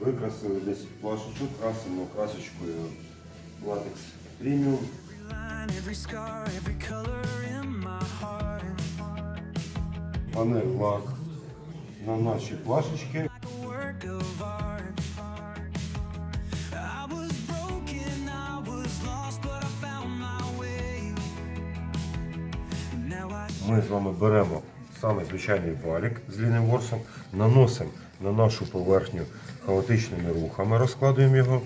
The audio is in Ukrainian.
Викрасили 10 плашечок, красимо красочкою латекс преміум. Панель лак на наші плашечки. Ми з вами беремо саме звичайний валік з ліним ворсом, наносимо на нашу поверхню хаотичними рухами, розкладуємо його.